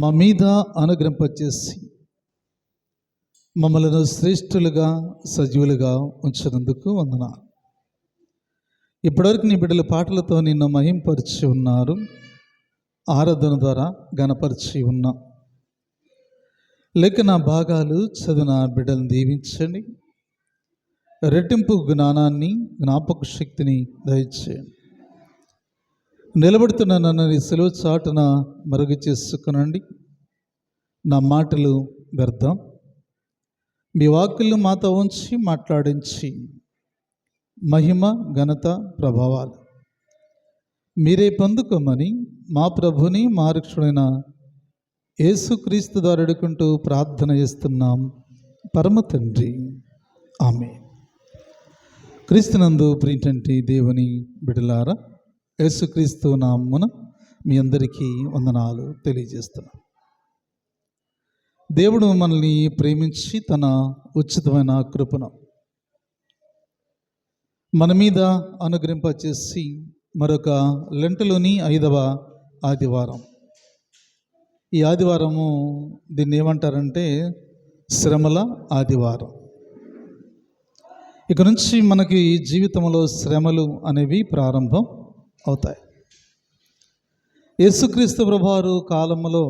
మా మీద అనుగ్రహింపచేసి మమ్మలను శ్రేష్ఠులుగా సజీవులుగా ఉంచినందుకు వందన ఇప్పటివరకు నీ బిడ్డల పాటలతో నిన్ను మహింపరిచి ఉన్నారు. ఆరాధన ద్వారా గణపరిచి ఉన్నా లేక నా భాగాలు చదివిన బిడ్డలను దీవించండి. రెట్టింపు జ్ఞానాన్ని జ్ఞాపక శక్తిని దయచేయండి. నిలబడుతున్న నన్నని సెలవు చాటున మరుగు చేసుకునండి నా మాటలు వ్యర్థం. మీ వాక్కులను మాతో ఉంచి మాట్లాడించి మహిమ ఘనత ప్రభావాలు మీరే పొందుకోమని మా ప్రభుని మా రక్షుడైన యేసుక్రీస్తు ద్వారా అడుకుంటూ ప్రార్థన చేస్తున్నాం. పరమ తండ్రి. ఆమె క్రీస్తునందు ప్రీతంటి దేవుని బిడలారా యేసుక్రీస్తు నామ్మున మీ అందరికీ వందనాలు తెలియజేస్తున్నాను దేవుడు మనల్ని ప్రేమించి తన ఉచితమైన కృపను మన మీద అనుగ్రహింపచేసి మరొక లెంటలోని ఐదవ ఆదివారం. ఈ ఆదివారము దీన్ని ఏమంటారంటే శ్రమల ఆదివారం. ఇక నుంచి మనకి జీవితంలో శ్రమలు అనేవి ప్రారంభం. అవుతాయి. యేసుక్రీస్తు ప్రభువారు కాలంలో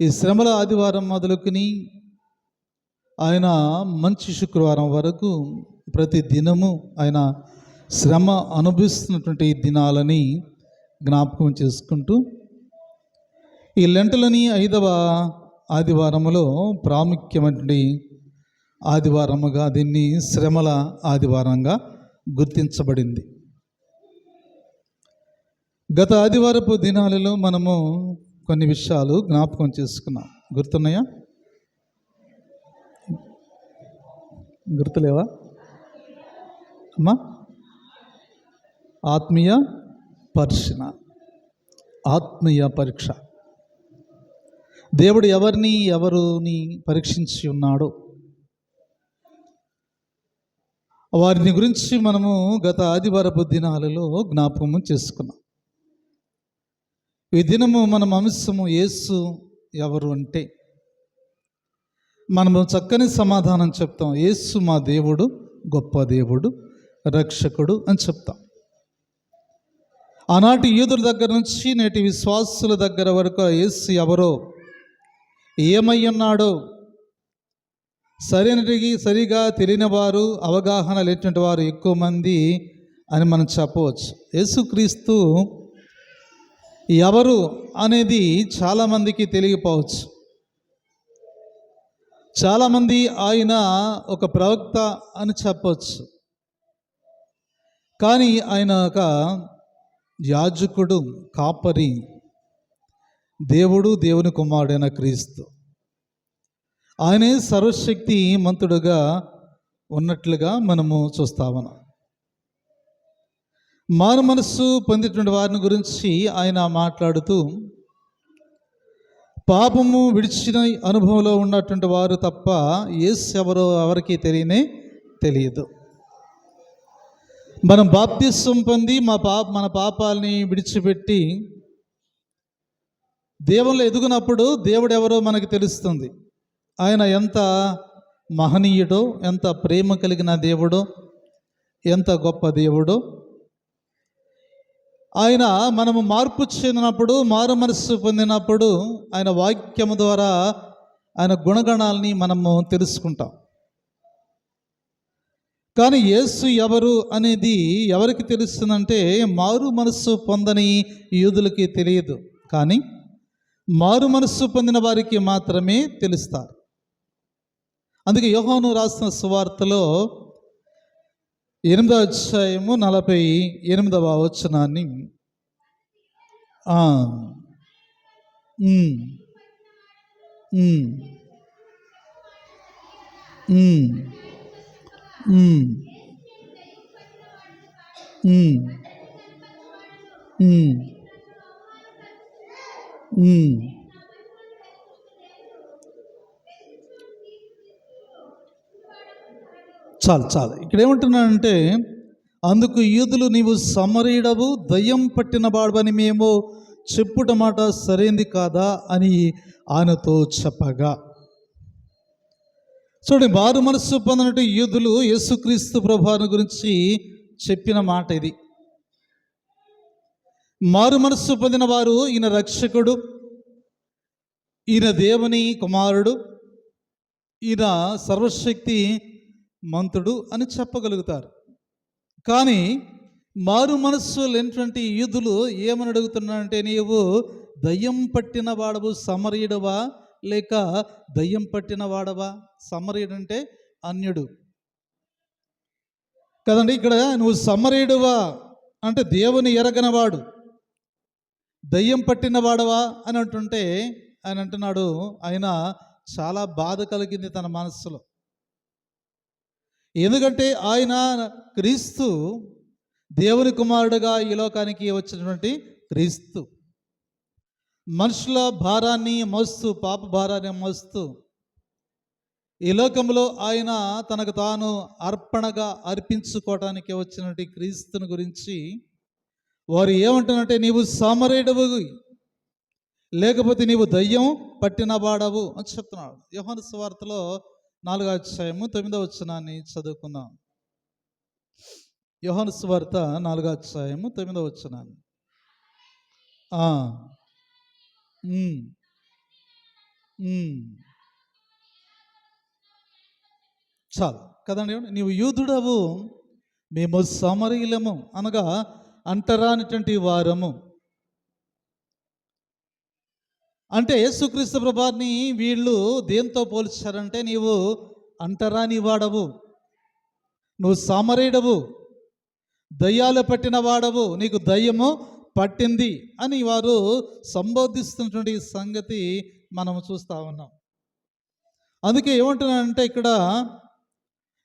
ఈ శ్రమల ఆదివారం మొదలుకుని ఆయన మంచి శుక్రవారం వరకు ప్రతి దినము ఆయన శ్రమ అనుభవిస్తున్నటువంటి దినాలని జ్ఞాపకం చేసుకుంటూ ఈ లెంటలని ఐదవ ఆదివారములో ప్రాముఖ్యమైనటువంటి ఆదివారముగా దీన్ని శ్రమల ఆదివారంగా గుర్తించబడింది. గత ఆదివారపు దినాలలో మనము కొన్ని విషయాలు జ్ఞాపకం చేసుకున్నాం. గుర్తున్నాయా? గుర్తులేవా? అమ్మా? ఆత్మీయ పరిశీలన. ఆత్మీయ పరీక్ష. దేవుడు ఎవరిని ఎవరుని పరీక్షించి ఉన్నాడో. వారిని గురించి మనము గత ఆదివారపు దినాలలో జ్ఞాపకము చేసుకున్నాం. ఈ దినము మనం అంశము యేసు ఎవరు అంటే? మనము చక్కని సమాధానం చెప్తాం. యేసు మా దేవుడు గొప్ప దేవుడు రక్షకుడు అని చెప్తాం. ఆనాటి యూదుల దగ్గర నుంచి నేటి విశ్వాసుల దగ్గర వరకు యేసు ఎవరో? ఏమై ఉన్నాడో? సరైనటికి సరిగా తెలియని వారు అవగాహన లేనటువంటి వారు ఎక్కువ మంది అని మనం చెప్పవచ్చు. యేసుక్రీస్తు ఎవరు అనేది చాలామందికి తెలియపోవచ్చు. చాలామంది ఆయన ఒక ప్రవక్త అని చెప్పవచ్చు కానీ ఆయన ఒక యాజకుడు కాపరి దేవుడు దేవుని కుమారుడైన క్రీస్తు. ఆయనే సర్వశక్తి మంతుడుగా ఉన్నట్లుగా మనము చూస్తామన్నా మారు మనస్సు పొందినటువంటి వారిని గురించి ఆయన మాట్లాడుతూ పాపము విడిచిన అనుభవంలో ఉన్నటువంటి వారు తప్ప ఏసు ఎవరో ఎవరికి తెలియనే తెలియదు. మనం బాప్తిస్వం పొంది మా పాప మన పాపాలని విడిచిపెట్టి దేవుళ్ళు ఎదుగునప్పుడు దేవుడు ఎవరో మనకు తెలుస్తుంది. ఆయన ఎంత మహనీయుడో ఎంత ప్రేమ కలిగిన దేవుడో ఎంత గొప్ప దేవుడో ఆయన మనము మార్పు చెందినప్పుడు మారు మనస్సు పొందినప్పుడు ఆయన వాక్యము ద్వారా ఆయన గుణగణాలని మనము తెలుసుకుంటాం. కానీ యేసు ఎవరు అనేది ఎవరికి తెలుస్తుందంటే మారు మనస్సు పొందని యూదులకి తెలియదు. కానీ మారు మనస్సు పొందిన వారికి మాత్రమే తెలుస్తారు. అందుకే యోహాను రాసిన సువార్తలో ఎనిమిదో అధ్యాయము నలభై ఎనిమిదవ వచనాన్ని. Mm. చాలు చాలు. ఇక్కడ ఏమంటున్నానంటే అందుకు యూదులు నీవు సమరీడవు దయ్యం పట్టిన వాడవని మేము చెప్పుట మాట సరైంది కాదా అని ఆయనతో చెప్పగా. చూడండి వారు మనస్సు పొందినట్టు యూదులు యేసుక్రీస్తు ప్రభాను గురించి చెప్పిన మాట ఇది. మారు మనస్సు పొందిన వారు ఈయన రక్షకుడు ఈయన దేవుని కుమారుడు ఈయన సర్వశక్తి మంతుడు అని చెప్పగలుగుతారు. కానీ మారు మనస్సు లేనటువంటి యూదులు ఏమని అడుగుతున్నారంటే నీవు దయ్యం పట్టిన వాడవు సమరీయుడవా? లేక దయ్యం పట్టిన వాడవా? సమరీయుడు అంటే అన్యుడు. కదండి ఇక్కడ నువ్వు సమరీయుడువా? అంటే దేవుని ఎరగనవాడు. దయ్యం పట్టిన వాడవా? అని అంటుంటే ఆయన అంటున్నాడు ఆయన చాలా బాధ కలిగింది తన మనస్సులో. ఎందుకంటే ఆయన క్రీస్తు దేవుని కుమారుడుగా ఈ లోకానికి వచ్చినటువంటి క్రీస్తు. మనుషుల భారాన్ని మోస్తూ పాప భారాన్ని మోస్తూ ఈ లోకంలో ఆయన తనకు తాను అర్పణగా అర్పించుకోవటానికి వచ్చినటువంటి క్రీస్తుని గురించి వారు ఏమంటారంటే నీవు సామరేడవు లేకపోతే నీవు దయ్యం పట్టిన వాడవు అని చెప్తున్నాడు. యోహాను సువార్తలో నాలుగో అధ్యాయము తొమ్మిదో వచనాన్ని చదువుకుందాం. యోహన్ స్వార్త నాలుగో అధ్యాయము తొమ్మిదో వచనాన్ని. చాలు. కదండి నీవు యూదుడవు మేము సమరీలము అనగా అంటరానిటువంటి వారము. అంటే యేసుక్రీస్తు ప్రభాని వీళ్ళు దేంతో పోల్చారంటే నీవు అంటరాని వాడవు నువ్వు సామరేడవు దయ్యాలు పట్టిన వాడవు నీకు దయ్యము పట్టింది అని వారు సంబోధిస్తున్నటువంటి సంగతి మనం చూస్తా ఉన్నాం. అందుకే ఏమంటున్నానంటే ఇక్కడ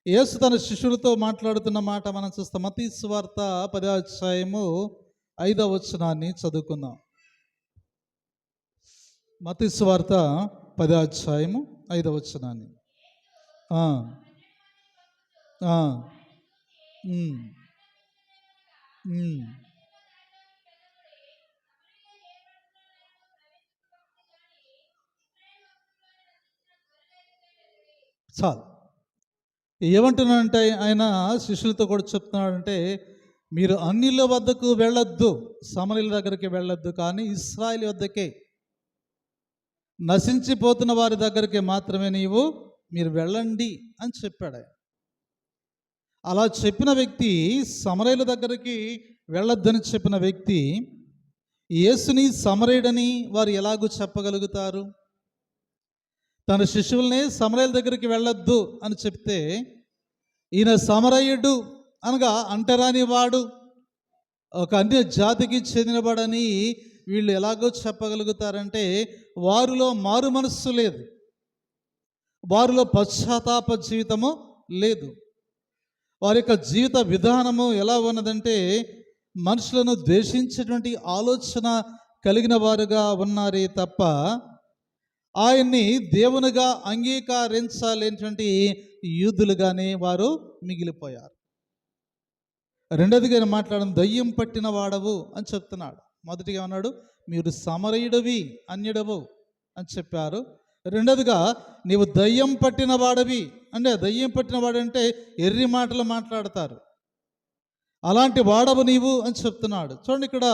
యేసు తన శిష్యులతో మాట్లాడుతున్న మాట మనం చూస్తాం. మతీశ్వార్త సువార్త ఐదవ వచనాన్ని చదువుకుందాం. మతీ పదాధ్యాయము పదో ఐదవ వచనాన్ని చాలు. ఏమంటున్నాడంటే ఆయన శిష్యులతో కూడా చెప్తున్నాడంటే మీరు అన్నిల వద్దకు వెళ్ళొద్దు సమనీల దగ్గరికి వెళ్ళొద్దు కానీ ఇస్రాయిల్ వద్దకే నశించిపోతున్న వారి దగ్గరికి మాత్రమే నీవు మీరు వెళ్ళండి అని చెప్పాడు. అలా చెప్పిన వ్యక్తి సమరయుల దగ్గరికి వెళ్ళొద్దని చెప్పిన వ్యక్తి యేసుని సమరయుడని వారు ఎలాగూ చెప్పగలుగుతారు? తన శిష్యుల్ని సమరయుల దగ్గరికి వెళ్ళొద్దు అని చెప్తే ఈయన సమరయుడు అనగా అంటరాని వాడు ఒక అన్య జాతికి చెందినవాడని వీళ్ళు ఎలాగో చెప్పగలుగుతారంటే వారిలో మారు మనస్సు లేదు. వారిలో పశ్చాత్తాప జీవితము లేదు. వారి యొక్క జీవిత విధానము ఎలా ఉన్నదంటే మనుషులను ద్వేషించేటువంటి ఆలోచన కలిగిన వారుగా ఉన్నారే తప్ప ఆయన్ని దేవునిగా అంగీకరించాలేనటువంటి యూదులుగానే వారు మిగిలిపోయారు. రెండోదిగా మాట్లాడడం దయ్యం పట్టిన వాడవు అని చెప్తున్నాడు. మొదటిగా అన్నాడు మీరు సమరయుడవి అన్యుడవు అని చెప్పారు. రెండవదిగా నీవు దయ్యం పట్టిన వాడవి అంటే దయ్యం పట్టిన వాడంటే ఎర్రి మాటలు మాట్లాడతారు. అలాంటి వాడవు నీవు అని చెప్తున్నాడు. చూడండి ఇక్కడ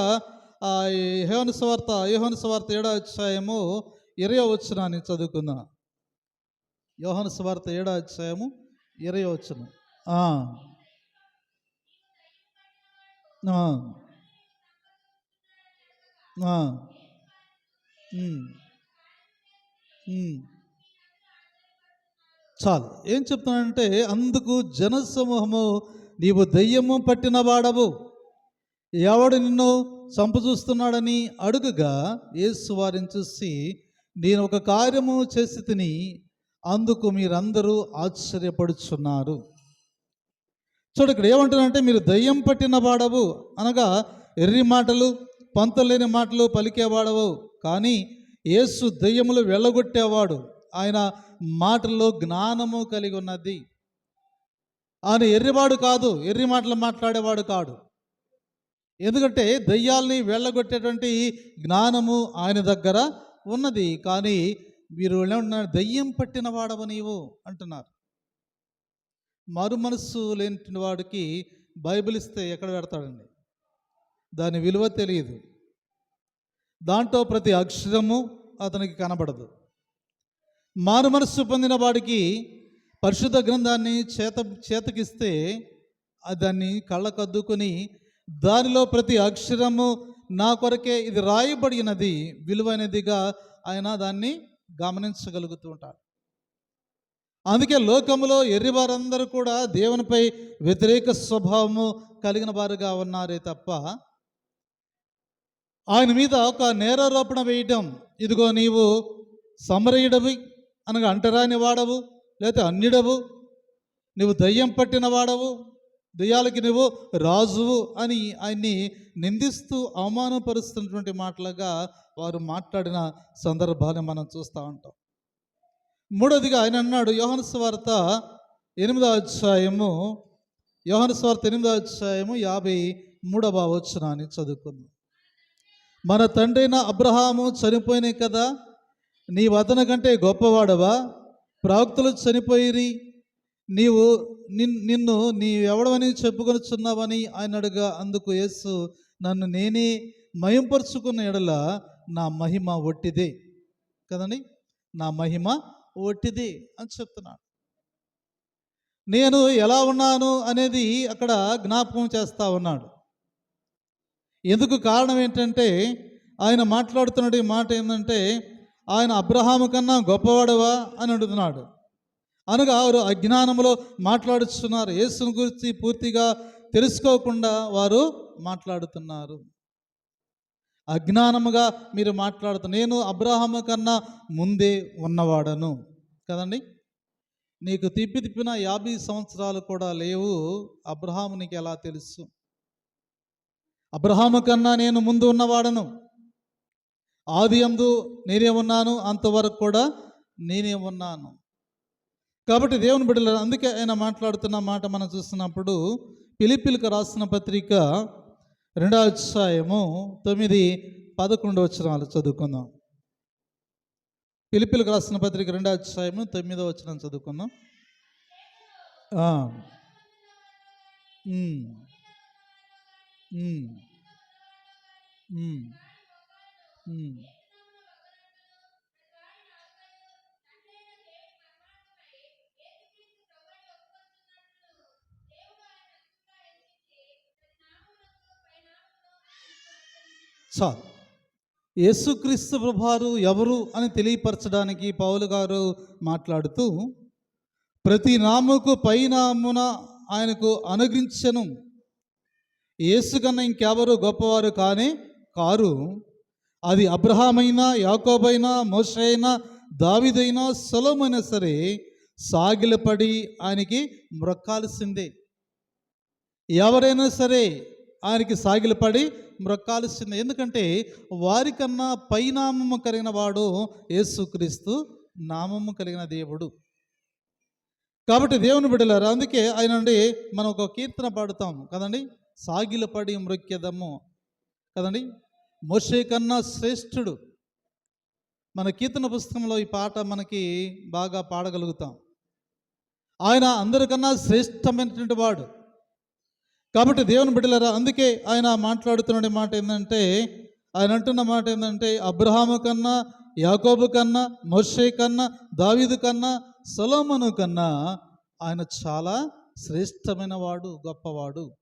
యహోను స్వార్త యోహోను స్వార్త ఏడో అధ్యాయము ఇరయో వచ్చిన నేను చదువుకున్నా యోహోను స్వార్త ఏడో అధ్యాయము ఇరయో వచ్చిన చాలు. ఏం చెప్తున్నానంటే అందుకు జనసమూహము నీవు దయ్యము పట్టిన వాడవు. ఎవడు నిన్ను చంపచూస్తున్నాడని అడుగుగా యేసు వారిని చూసి నేను ఒక కార్యము చేసి తిని అందుకు మీరందరూ ఆశ్చర్యపడుచున్నారు. చూడు ఇక్కడ ఏమంటున్నారంటే మీరు దయ్యం పట్టిన వాడవు. అనగా ఎర్రి మాటలు పంతలేని మాటలు పలికేవాడవు కానీ యేసు దెయ్యములు వెళ్ళగొట్టేవాడు. ఆయన మాటల్లో జ్ఞానము కలిగి ఉన్నది. ఆయన ఎర్రివాడు కాదు ఎర్రి మాటలు మాట్లాడేవాడు కాడు. ఎందుకంటే దయ్యాల్ని వెళ్ళగొట్టేటువంటి జ్ఞానము ఆయన దగ్గర ఉన్నది. కానీ మీరు ఏమంటున్నారు దయ్యం పట్టిన వాడవు నీవు అంటున్నారు. మరు మనస్సు లేని వాడికి బైబిల్ ఇస్తే ఎక్కడ పెడతాడండి? దాని విలువ తెలియదు. దాంట్లో ప్రతి అక్షరము అతనికి కనబడదు. మారు మనస్సు పొందిన వాడికి పరిశుద్ధ గ్రంథాన్ని చేత చేతకిస్తే దాన్ని కళ్ళకద్దుకొని దానిలో ప్రతి అక్షరము నా కొరకే ఇది రాయబడినది విలువైనదిగా ఆయన దాన్ని గమనించగలుగుతూ ఉంటాడు. అందుకే లోకములో ఎర్రివారందరూ కూడా దేవునిపై వ్యతిరేక స్వభావము కలిగిన వారుగా ఉన్నారే తప్ప ఆయన మీద ఒక నేరారోపణ వేయటం. ఇదిగో నీవు సమరయుడవి అనగా అంటరాని వాడవు లేకపోతే అన్యుడవు నువ్వు దయ్యం పట్టిన వాడవు దయ్యాలకి నువ్వు రాజువు అని ఆయన్ని నిందిస్తూ అవమానపరుస్తున్నటువంటి మాటలుగా వారు మాట్లాడిన సందర్భాన్ని మనం చూస్తూ ఉంటాం. మూడోదిగా ఆయన అన్నాడు యోహన స్వార్త ఎనిమిదో అధ్యాయము యోహన స్వార్త ఎనిమిదో అధ్యాయము యాభై మూడవ వచనాన్ని చదువుకుందాం. మన తండ్రైన అబ్రహాము చనిపోయినాయి కదా నీ వతన కంటే గొప్పవాడవా? ప్రవక్తలు చనిపోయిరి నీవు నిన్ను నీ ఎవడవని చెప్పుకొనిచున్నావని ఆయన అడుగా. అందుకు యేసు నన్ను నేనే మయంపరుచుకున్న ఎడల నా మహిమ ఒట్టిదే. కదండి? నా మహిమ ఒట్టిది అని చెప్తున్నాడు. నేను ఎలా ఉన్నాను అనేది అక్కడ జ్ఞాపకం చేస్తా ఉన్నాడు. ఎందుకు కారణం ఏంటంటే ఆయన మాట్లాడుతున్న మాట ఏంటంటే ఆయన అబ్రహాము కన్నా గొప్పవాడవా అని అడుగుతున్నాడు. అనగా వారు అజ్ఞానంలో మాట్లాడుతున్నారు యేసుని గురించి పూర్తిగా తెలుసుకోకుండా వారు మాట్లాడుతున్నారు. అజ్ఞానముగా మీరు మాట్లాడుతున్నారు నేను అబ్రహాము కన్నా ముందే ఉన్నవాడను. కదండి? నీకు తిప్పి తిప్పిన యాభై సంవత్సరాలు కూడా లేవు. అబ్రహాము నీకు ఎలా తెలుసు? అబ్రహాము కన్నా నేను ముందు ఉన్నవాడను. ఆది అందు నేనే ఉన్నాను అంతవరకు కూడా నేనే ఉన్నాను. కాబట్టి దేవుని బిడ్డలు అందుకే ఆయన మాట్లాడుతున్న మాట మనం చూస్తున్నప్పుడు పిలిపిలికి రాసిన పత్రిక రెండో అధ్యాయము తొమ్మిది పదకొండు వచనాలు చదువుకుందాం. పిలిపిలికి రాసిన పత్రిక రెండో అధ్యాయము తొమ్మిదో వచనం చదువుకుందాం. చాలు యేసుక్రీస్తు ప్రభువారు ఎవరు అని తెలియపరచడానికి పౌలు గారు మాట్లాడుతూ ప్రతి నాముకు పైనామున ఆయనకు అనుగ్రించను యేసు కన్నా ఇంకెవరు గొప్పవారు కానీ కారు. అది అబ్రహామైనా యాకోబైనా మోషైనా దావిదైనా సొలమైనా సరే సాగిలపడి ఆయనకి మ్రొక్కాల్సిందే ఎవరైనా సరే ఆయనకి సాగిలపడి మ్రొక్కాల్సిందే ఎందుకంటే వారికన్నా పైనామము కలిగిన వాడు యేసుక్రీస్తు నామము కలిగిన దేవుడు. కాబట్టి దేవుని బిడ్డలారా అందుకే ఆయన నుండి మనం ఒక కీర్తన పాడుతాం. కదండి? సాగిలపడి మృక్యదము కదండి? మోషే కన్నా శ్రేష్ఠుడు. మన కీర్తన పుస్తకంలో ఈ పాట మనకి బాగా పాడగలుగుతాం. ఆయన అందరికన్నా శ్రేష్టమైనటువంటి వాడు. కాబట్టి దేవుని బిడ్డలరా అందుకే ఆయన మాట్లాడుతున్న మాట ఏంటంటే ఆయన అంటున్న మాట ఏంటంటే అబ్రహాము కన్నా యాకోబు కన్నా మోషే కన్నా దావీదు కన్నా సొలోమను కన్నా ఆయన చాలా శ్రేష్టమైన వాడు గొప్పవాడు.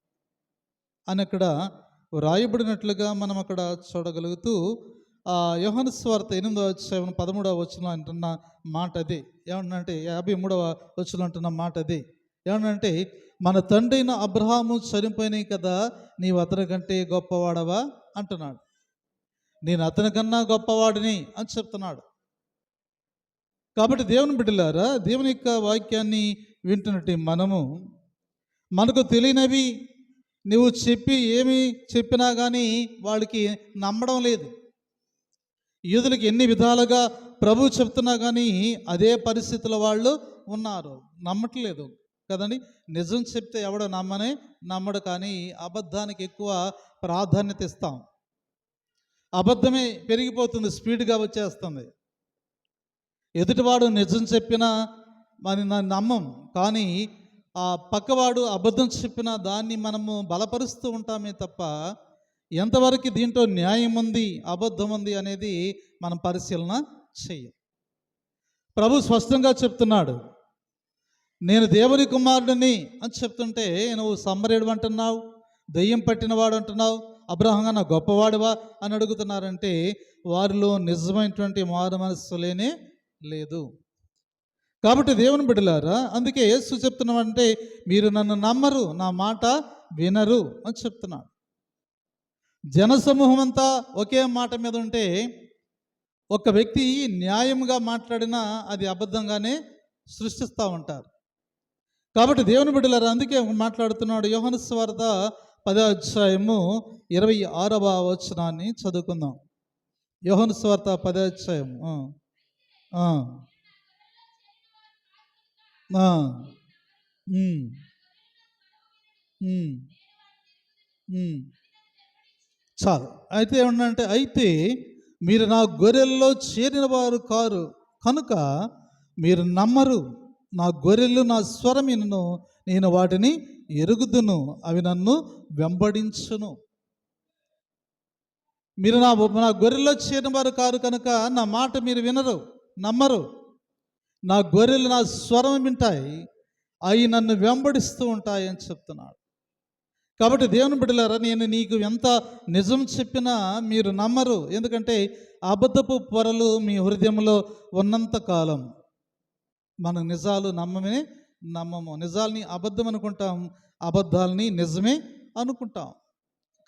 అని అక్కడ వ్రాయబడినట్లుగా మనం అక్కడ చూడగలుగుతూ ఆ యోహాను స్వార్త ఎనిమిదవ అధ్యాయం పదమూడవ వచ్చిన అంటున్న మాట అది. ఏమంటే యాభై మూడవ వచ్చిన అంటున్న మాట అది. ఏమంటే మన అయిన అబ్రహాము చనిపోయినాయి కదా నీవు అతని కంటే గొప్పవాడవా? అంటున్నాడు. నేను అతని కన్నా గొప్పవాడిని అని చెప్తున్నాడు. కాబట్టి దేవుని బిడ్డలారా దేవుని యొక్క వాక్యాన్ని వింటున్నట్టు మనము. మనకు తెలియనివి నువ్వు చెప్పి ఏమి చెప్పినా కానీ వాళ్ళకి నమ్మడం లేదు. యూదులకు ఎన్ని విధాలుగా ప్రభు చెప్తున్నా కానీ అదే పరిస్థితుల వాళ్ళు ఉన్నారు. నమ్మట్లేదు కదండి? నిజం చెప్తే ఎవడో నమ్మనే? నమ్మడు కానీ అబద్ధానికి ఎక్కువ ప్రాధాన్యత ఇస్తాం. అబద్ధమే పెరిగిపోతుంది స్పీడ్గా వచ్చేస్తుంది. ఎదుటివాడు నిజం చెప్పినా మరి నమ్మం. కానీ ఆ పక్కవాడు అబద్ధం చెప్పిన దాన్ని మనము బలపరుస్తూ ఉంటామే తప్ప ఎంతవరకు దీంట్లో న్యాయం ఉంది అబద్ధం ఉంది అనేది మనం పరిశీలన చెయ్యం. ప్రభు స్పష్టంగా చెప్తున్నాడు నేను దేవుని కుమారుడిని అని చెప్తుంటే నువ్వు సమ్మరేడు అంటున్నావు దెయ్యం పట్టినవాడు అంటున్నావు అబ్రహంగా నా గొప్పవాడువా అని అడుగుతున్నారంటే వారిలో నిజమైనటువంటి మారు మనస్సు లేనే లేదు. కాబట్టి దేవుని బిడ్డలారా అందుకే యేసు చెప్తున్నామంటే మీరు నన్ను నమ్మరు నా మాట వినరు అని చెప్తున్నాడు. జనసమూహం అంతా ఒకే మాట మీద ఉంటే ఒక వ్యక్తి న్యాయంగా మాట్లాడినా అది అబద్ధంగానే సృష్టిస్తూ ఉంటారు. కాబట్టి దేవుని బిడ్డలారా అందుకే మాట్లాడుతున్నాడు యోహను స్వార్థ పదో అధ్యాయము ఇరవై ఆరవ వచనాన్ని చదువుకుందాం. యోహను స్వార్థ పదో అధ్యాయం చాలు. అయితే ఏమన్నంటే అయితే మీరు నా గొర్రెల్లో చేరిన వారు కారు. కనుక మీరు నమ్మరు నా గొర్రెలు నా స్వరమిను నేను వాటిని ఎరుగుదును అవి నన్ను వెంబడించును. మీరు నా నా గొర్రెల్లో చేరిన వారు కారు కనుక నా మాట మీరు వినరు నమ్మరు. నా గొర్రెలు నా స్వరం వింటాయి అవి నన్ను వెంబడిస్తూ ఉంటాయి అని చెప్తున్నాడు. కాబట్టి దేవుని బిడ్డలారా నేను నీకు ఎంత నిజం చెప్పినా మీరు నమ్మరు. ఎందుకంటే అబద్ధపు పొరలు మీ హృదయంలో ఉన్నంత కాలం మనం నిజాలు నమ్మమే నమ్మము. నిజాల్ని అబద్ధం అనుకుంటాం అబద్ధాలని నిజమే అనుకుంటాం.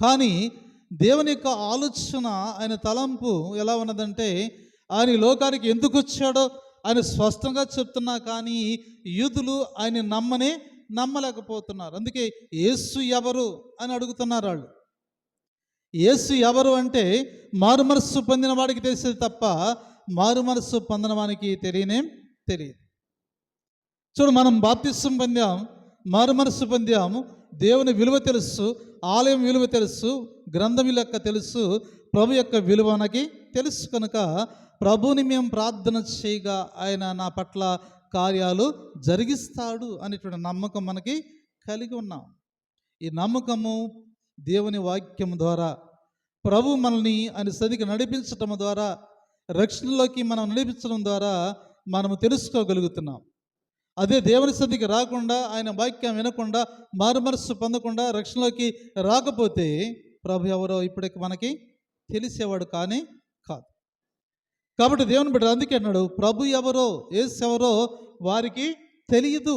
కానీ దేవుని యొక్క ఆలోచన ఆయన తలంపు ఎలా ఉన్నదంటే ఆయన లోకానికి ఎందుకు వచ్చాడో ఆయన స్పష్టంగా చెప్తున్నా కానీ యూదులు ఆయన నమ్మనే నమ్మలేకపోతున్నారు. అందుకే యేసు ఎవరు అని అడుగుతున్నారు వాళ్ళు. యేసు ఎవరు అంటే మారు మనస్సు పొందిన వాడికి తెలిసేది తప్ప మారు మనస్సు పొందిన వానికి తెలియనేం తెలియదు. చూడు మనం బాప్తిస్వం పొందాం మారు మనస్సు పొందాము దేవుని విలువ తెలుసు ఆలయం విలువ తెలుసు గ్రంథం లెక్క తెలుసు ప్రభు యొక్క విలువ మనకి తెలుసు కనుక ప్రభుని మేము ప్రార్థన చేయగా ఆయన నా పట్ల కార్యాలు జరిగిస్తాడు అనేటువంటి నమ్మకం మనకి కలిగి ఉన్నాం. ఈ నమ్మకము దేవుని వాక్యం ద్వారా ప్రభు మనల్ని ఆయన సదికి నడిపించటం ద్వారా రక్షణలోకి మనం నడిపించడం ద్వారా మనము తెలుసుకోగలుగుతున్నాం. అదే దేవుని సన్నిధికి రాకుండా ఆయన వాక్యం వినకుండా మారుమనస్సు పొందకుండా రక్షణలోకి రాకపోతే ప్రభు ఎవరో ఇప్పటికి మనకి తెలిసేవాడు కానీ కాబట్టి దేవుని బిడ్డ అందుకే అన్నాడు ప్రభు ఎవరో ఏసు ఎవరో వారికి తెలియదు.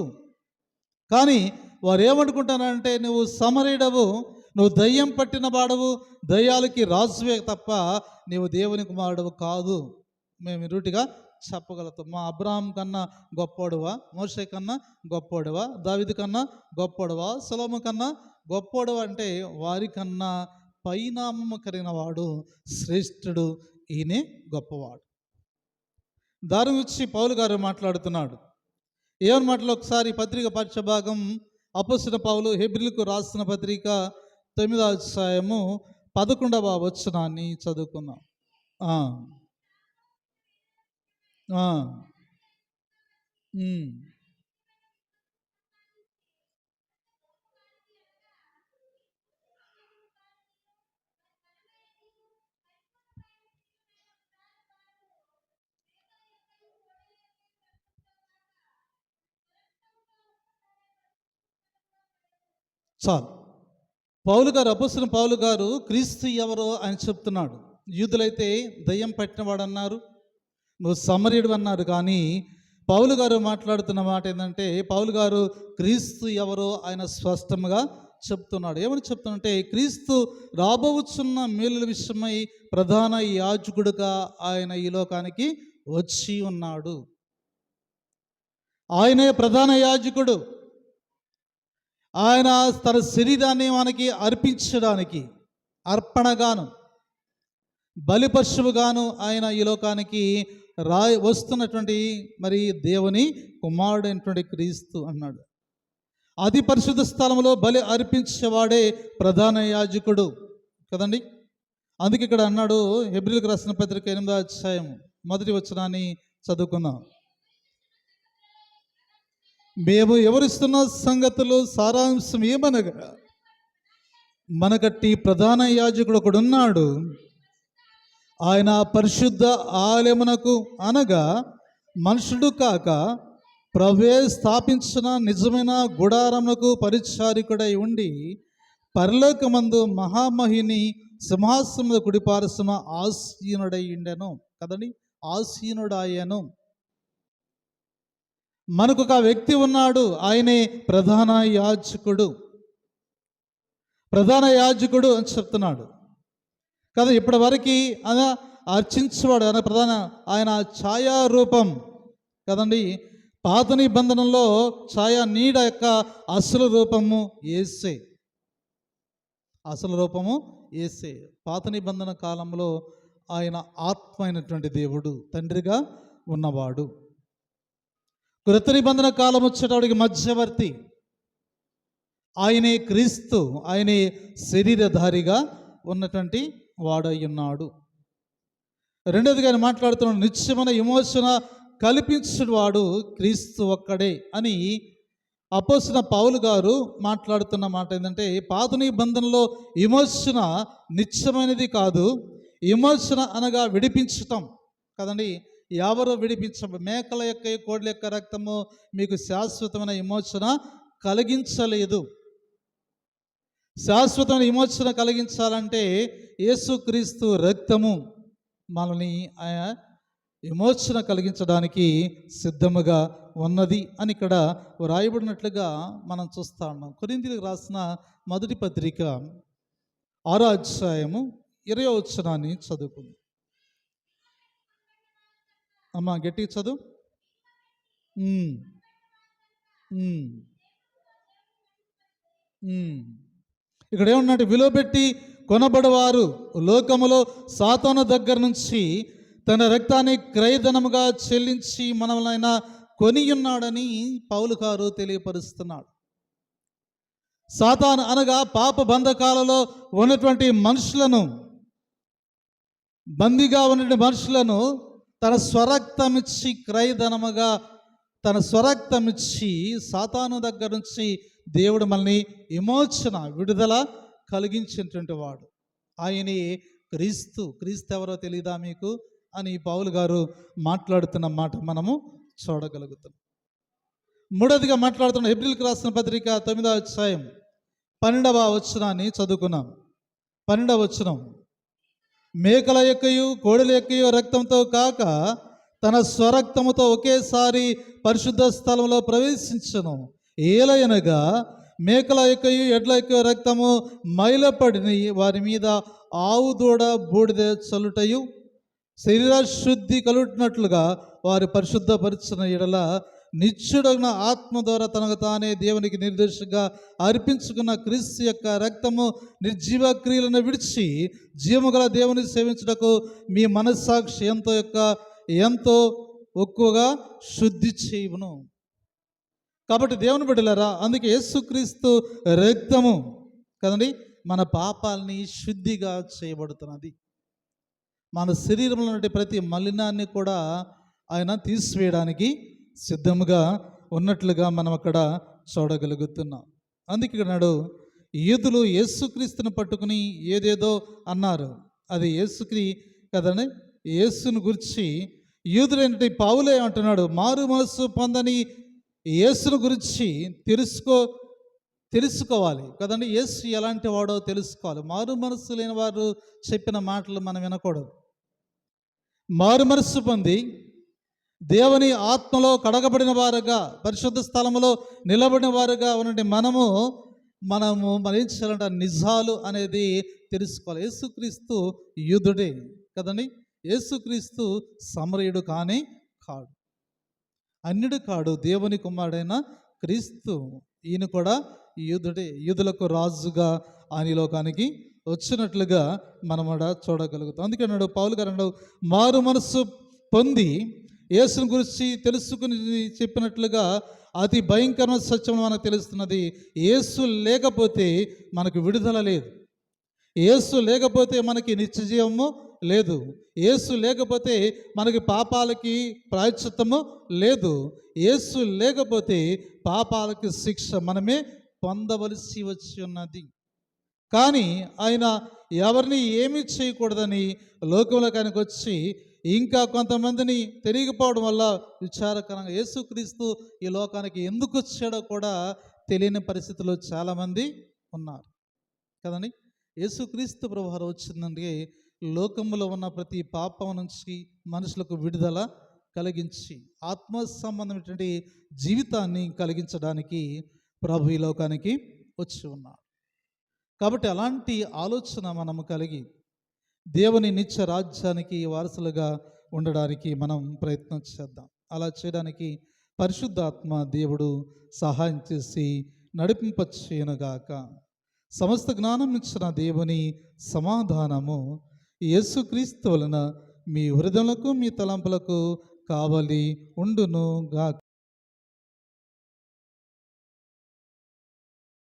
కానీ వారు ఏమనుకుంటానంటే నువ్వు సమరీడవు నువ్వు దయ్యం పట్టిన వాడవు దయ్యాలకి రాజువే తప్ప నీవు దేవుని కుమారుడవు కాదు. మేము రూటిగా చెప్పగలుగుతాం. మా అబ్రాహం కన్నా గొప్పోడువా మోషే కన్నా గొప్పోడువా దావిది కన్నా గొప్పోడువా సులభం కన్నా గొప్పోడు అంటే వారికన్నా పైనామము కలిగిన వాడు శ్రేష్ఠుడు ఈయనే గొప్పవాడు. దారి ఇచ్చి పౌలు గారు మాట్లాడుతున్నాడు. ఏమని మాటలు ఒకసారి పత్రిక భాగం అపసిన పౌలు హెబ్రిల్కు రాసిన పత్రిక తొమ్మిదో అధ్యాయము పదకొండవ వచనాన్ని చదువుకున్నాం ఆ. చాలు. పౌలు గారు అపస్తున్న పౌలు గారు క్రీస్తు ఎవరో ఆయన చెప్తున్నాడు. యూదులైతే దయ్యం పట్టినవాడు అన్నారు నువ్వు సమర్యుడు అన్నారు కానీ పౌలు గారు మాట్లాడుతున్న మాట ఏంటంటే పౌలు గారు క్రీస్తు ఎవరో ఆయన స్పష్టంగా చెప్తున్నాడు. ఏమని చెప్తున్నంటే క్రీస్తు రాబోచున్న మేలుల విషయమై ప్రధాన యాజకుడుగా ఆయన ఈ లోకానికి వచ్చి ఉన్నాడు. ఆయనే ప్రధాన యాజకుడు. ఆయన తన శరీరాన్ని మనకి అర్పించడానికి అర్పణగాను బలిపశువుగాను ఆయన ఈ లోకానికి రా వస్తున్నటువంటి మరి దేవుని కుమారుడైనటువంటి క్రీస్తు అన్నాడు. అతి పరిశుద్ధ స్థలంలో బలి అర్పించేవాడే ప్రధాన యాజకుడు కదండి? అందుకే ఇక్కడ అన్నాడు హెబ్రిల్కి రాసిన పత్రిక ఎనిమిదో అధ్యాయం మొదటి వచనాన్ని చదువుకుందాం. మేము ఎవరిస్తున్న సంగతులు సారాంశం ఏమనగా మనకట్టి ప్రధాన యాజకుడు ఒకడున్నాడు. ఆయన పరిశుద్ధ ఆలయమునకు అనగా మనుషుడు కాక ప్రవే స్థాపించిన నిజమైన గుడారమునకు పరిచారికుడై ఉండి పరలోకమందు మహామహిని సింహాసనముల కుడిపారసమ ఆసీనుడై ఉండెను. కదండి ఆసీనుడాయను మనకు ఒక వ్యక్తి ఉన్నాడు ఆయనే ప్రధాన యాజకుడు. ప్రధాన యాజకుడు అని చెప్తున్నాడు. కదా ఇప్పటి వరకు ఆయన అర్చించేవాడు ఆయన ప్రధాన ఆయన ఛాయారూపం. కదండి పాత నిబంధనలో ఛాయా నీడ యొక్క అసలు రూపము ఏసే. అసలు రూపము ఏసే. పాత నిబంధన కాలంలో ఆయన ఆత్మ అయినటువంటి దేవుడు తండ్రిగా ఉన్నవాడు. కృత నిబంధన కాలం వచ్చేటప్పటికి మధ్యవర్తి. ఆయనే క్రీస్తు ఆయనే శరీరధారిగా ఉన్నటువంటి వాడై ఉన్నాడు రెండోదిగా ఆయన మాట్లాడుతున్న నిత్యమైన విమోచన కల్పించువాడు క్రీస్తు ఒక్కడే అని అపోసిన పౌలు గారు మాట్లాడుతున్న మాట ఏంటంటే పాత నిబంధనలో విమోచన నిత్యమైనది కాదు విమోచన అనగా విడిపించటం కదండి. ఎవరు విడిపించ మేకల యొక్క కోడ్ల యొక్క రక్తము మీకు శాశ్వతమైన విమోచన కలిగించలేదు. శాశ్వతమైన విమోచన కలిగించాలంటే యేసుక్రీస్తు రక్తము మనల్ని ఆయన విమోచన కలిగించడానికి సిద్ధముగా ఉన్నది అని ఇక్కడ వ్రాయబడినట్లుగా మనం చూస్తా ఉన్నాం. కొరిందికి రాసిన మొదటి పత్రిక ఆరో అధ్యాయము ఇరవై వచ్చనాన్ని చదువుకుంది. అమ్మ గట్టి చదువు. ఇక్కడ ఏమన్నట్టు విలువ పెట్టి కొనబడవారు. లోకములో సాతాను దగ్గర నుంచి తన రక్తాన్ని క్రయధనముగా చెల్లించి మనల్నైనా కొని ఉన్నాడని పౌలు గారు తెలియపరుస్తున్నాడు. సాతాను అనగా పాప బంధకాలలో ఉన్నటువంటి మనుషులను బందీగా ఉన్నటువంటి మనుషులను తన స్వరక్తమిచ్చి క్రయధనముగా తన స్వరక్తమిచ్చి సాతాను దగ్గర నుంచి దేవుడు మనల్ని విమోచన విడుదల కలిగించినటువంటి వాడు. ఆయనే క్రీస్తు క్రీస్తు ఎవరో తెలియదా మీకు? అని పౌలు గారు మాట్లాడుతున్న మాట మనము చూడగలుగుతాం. మూడవదిగా మాట్లాడుతున్న ఏప్రిల్కి రాసిన పత్రిక తొమ్మిదవ అధ్యాయం పన్నెండవ వచనాన్ని చదువుకున్నాం. పన్నెండవ వచనం. మేకల యొక్కయు కోడల యొక్కయు రక్తంతో కాక తన స్వరక్తముతో ఒకేసారి పరిశుద్ధ స్థలంలో ప్రవేశించను. ఏలయనగా మేకల యొక్కయు ఎడ్ల యొక్క రక్తము మైలపడిని వారి మీద ఆవు దూడ బూడిద చల్లుటయు. శరీర శుద్ధి కలుగుతున్నట్లుగా వారి పరిశుద్ధపరిచిన ఎడల నిత్యుడైన ఆత్మ ద్వారా తనకు తానే దేవునికి నిర్దేశంగా అర్పించుకున్న క్రీస్తు యొక్క రక్తము నిర్జీవ క్రియలను విడిచి జీవగల దేవుని సేవించుటకు మీ మనస్సాక్షి ఎంతో యొక్క ఎంతో ఎక్కువగా శుద్ధి చేయును. కాబట్టి దేవుని బిడ్డలారా అందుకే యేసుక్రీస్తు రక్తము కదండి మన పాపాలని శుద్ధిగా చేయబడుతున్నది. మన శరీరంలో ఉన్న ప్రతి మలినాన్ని కూడా ఆయన తీసివేయడానికి సిద్ధముగా ఉన్నట్లుగా మనం అక్కడ చూడగలుగుతున్నాం. అందుకే ఇక్కడ నాడు యూదులు యేసుక్రీస్తుని పట్టుకుని ఏదేదో అన్నారు. అది యేసుక్రీ కదండి? యేసుని గురించి యూదులైనటువంటి పావులే అంటున్నాడు మారు మనస్సు పొందని యేసును గురించి తెలుసుకో తెలుసుకోవాలి. కదండి? యేసు ఎలాంటి వాడో తెలుసుకోవాలి. మారు మనస్సు లేని వారు చెప్పిన మాటలు మనం వినకూడదు. మారు మనస్సు పొంది దేవుని ఆత్మలో కడగబడిన వారుగా పరిశుద్ధ స్థలములో నిలబడిన వారుగా ఉన్నటువంటి మనము మనము మనం ఏం చేయాలంటే నిజాలు అనేది తెలుసుకోవాలి. యేసుక్రీస్తు యూదుడే కదండి. యేసుక్రీస్తు సమరయుడు కానీ కాడు. అన్యుడు కాడు దేవుని కుమారుడైన క్రీస్తు. ఈయన కూడా యూదుడే. యూదులకు రాజుగా ఆయన లోకానికి వచ్చినట్లుగా మనం చూడగలుగుతాం. అందుకే నాడు పౌలు గారు మారు మనస్సు పొంది యేసుని గురించి తెలుసుకుని చెప్పినట్లుగా అతి భయంకరమైన సత్యం మనకు తెలుస్తున్నది. యేసు లేకపోతే మనకు విడుదల లేదు. యేసు లేకపోతే మనకి నిత్యజీవము లేదు. యేసు లేకపోతే మనకి పాపాలకి ప్రాయశ్చిత్తము లేదు. యేసు లేకపోతే పాపాలకి శిక్ష మనమే పొందవలసి వచ్చి ఉన్నది. కానీ ఆయన ఎవరిని ఏమీ చేయకూడదని లోకంలోకి ఆయనకు వచ్చి ఇంకా కొంతమందిని తెలియకపోవడం వల్ల విచారకరంగా యేసుక్రీస్తు ఈ లోకానికి ఎందుకు వచ్చాడో కూడా తెలియని పరిస్థితిలో చాలామంది ఉన్నారు. కదండి? యేసుక్రీస్తు ప్రభువారు వచ్చిందంటే లోకంలో ఉన్న ప్రతి పాపం నుంచి మనుషులకు విడుదల కలిగించి ఆత్మ సంబంధమైనటువంటి జీవితాన్ని కలిగించడానికి ప్రభు ఈ లోకానికి వచ్చి ఉన్నాడు కాబట్టి అలాంటి ఆలోచన మనము కలిగి దేవుని నిత్య రాజ్యానికి వారసులుగా ఉండడానికి మనం ప్రయత్నం చేద్దాం. అలా చేయడానికి పరిశుద్ధాత్మ దేవుడు సహాయం చేసి నడిపింపచేయనుగాక. సమస్త జ్ఞానం ఇచ్చిన దేవుని సమాధానము యేసుక్రీస్తు వలన మీ హృదయములకు మీ తలంపులకు కావలి ఉండును గాక